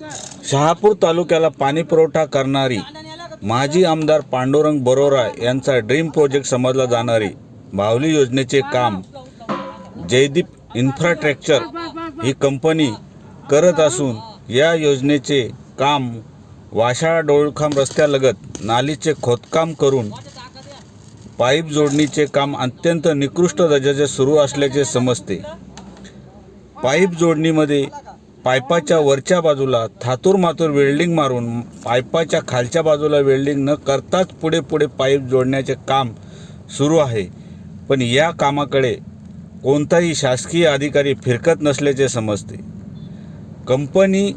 शहापूर तालुक्याला पाणी पुरवठा करणारी माजी आमदार पांडुरंग बरोरा यांचा ड्रीम प्रोजेक्ट समजला जाणारी बावली योजनेचे काम जयदीप इन्फ्रास्ट्रक्चर ही कंपनी करत असून या योजनेचे काम वाशाळा डोळखाम रस्त्यालगत नालीचे खोदकाम करून पाईप जोडणीचे काम अत्यंत निकृष्ट दर्जाचे सुरू असल्याचे समजते. पाईप जोडणीमध्ये पायपाच्या वरच्या बाजूला थातूर मातूर वेल्डिंग मारून पायपाच्या खालच्या बाजूला वेल्डिंग न करताच पुढे पुढे पाईप जोडण्याचे काम सुरू आहे. पण या कामाकडे कोणताही शासकीय अधिकारी फिरकत नसल्याचे समजते. कंपनी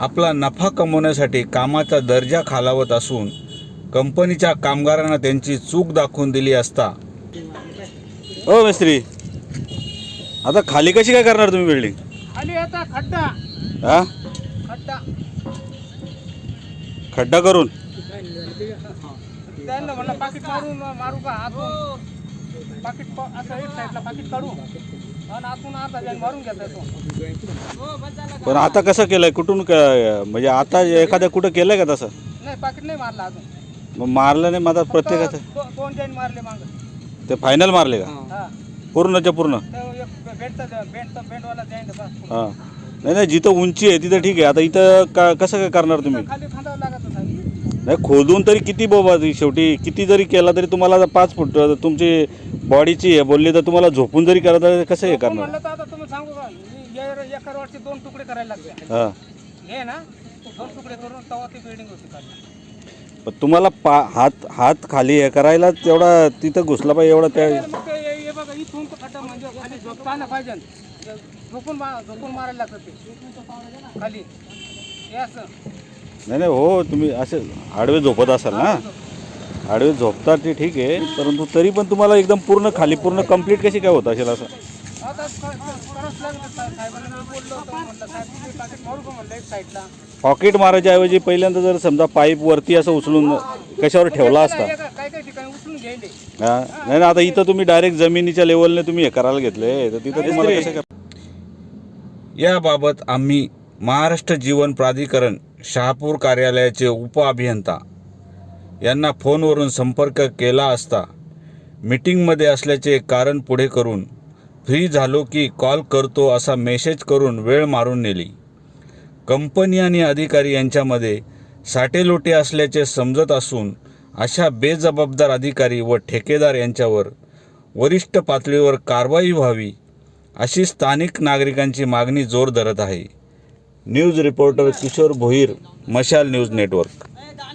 आपला नफा कमवण्यासाठी कामाचा दर्जा खालावत असून कंपनीच्या कामगारांना त्यांची चूक दाखवून दिली असता. ओ मिस्त्री आता खाली कशी काय करणार तुम्ही बिल्डिंग हा? खड्डा. खड्डा करून? त्यांना म्हणलं पाकिट मारून मारू का आतून? पाकिट प- असं एक साईडला पाकिट काढू. आणि आतून अर्धा जण मारून घ्यायचा तो. पण आता कसं केलंय? कुठून म्हणजे आता एखाद्या कुठं केलंय का तसं? नाही पाकिट नाही मारला अजून. मग मारलं नाही माझा प्रत्येकाचं दो- दोन जण मारले माग. ते फायनल मारले का? हा. पूर्णच्या पूर्ण. हां. नाही नाही जिथं उंची आहे तिथं ठीक आहे. आता इथं का कसं काय करणार तुम्ही? नाही खोदून तरी किती बाबा शेवटी किती जरी केला तरी तुम्हाला पाच फूट तुमची बॉडीची आहे बोलली तर तुम्हाला झोपून जरी करा तर कसं हे करणार? दोन तुकडे करायला हां. तुम्हाला पा हात हात खाली हे करायला तेवढा तिथं घुसला पाहिजे एवढा त्या इथून तो खड्डा म्हणजे खाली झोपता आलं पाहिजे. झोपून मा- झोपून मारायला लागतं ते. खाली. हे असं. नाही नाही हो तुम्ही असे आडवे झोपत असाल ना? आडवे झोपता ते ठीक आहे परंतु तरी पण तुम्हाला एकदम पूर्ण खाली पूर्ण कंप्लीट कशी काय होत असेल असं? आता क- क- करावंच लागतं साहेब- साहेबांना मी बोललो होतो म्हटलं साहेब तुम्ही पाकिट मारू का म्हणलं एक साईडला पॉकेट मारायच्या ऐवजी पहिल्यांदा जर समजा पाईप वरती असं उचलून कशावर ठेवला असता? ठिकाणी उचलून घ्यायले. हा? नाही ना आता इथं तुम्ही डायरेक्ट जमिनीच्या लेवलने तुम्ही हे करायला घेतले. तर तिथं तुम्हाला कसं याबाबत आम्ही महाराष्ट्र जीवन प्राधिकरण शहापूर कार्यालयाचे उप अभियंता यांना फोनवरून संपर्क केला असता मीटिंगमध्ये असल्याचे कारण पुढे करून फ्री झालो की कॉल करतो असा मेसेज करून वेळ मारून नेली. कंपनी आणि अधिकारी यांच्यामध्ये साटेलोटे असल्याचे समजत असून अशा बेजबाबदार अधिकारी व ठेकेदार यांच्यावर वरिष्ठ पातळीवर कारवाई व्हावी अशी स्थानिक नागरिकांची मागणी जोर धरत आहे. न्यूज रिपोर्टर किशोर भोईर मशाल न्यूज नेटवर्क.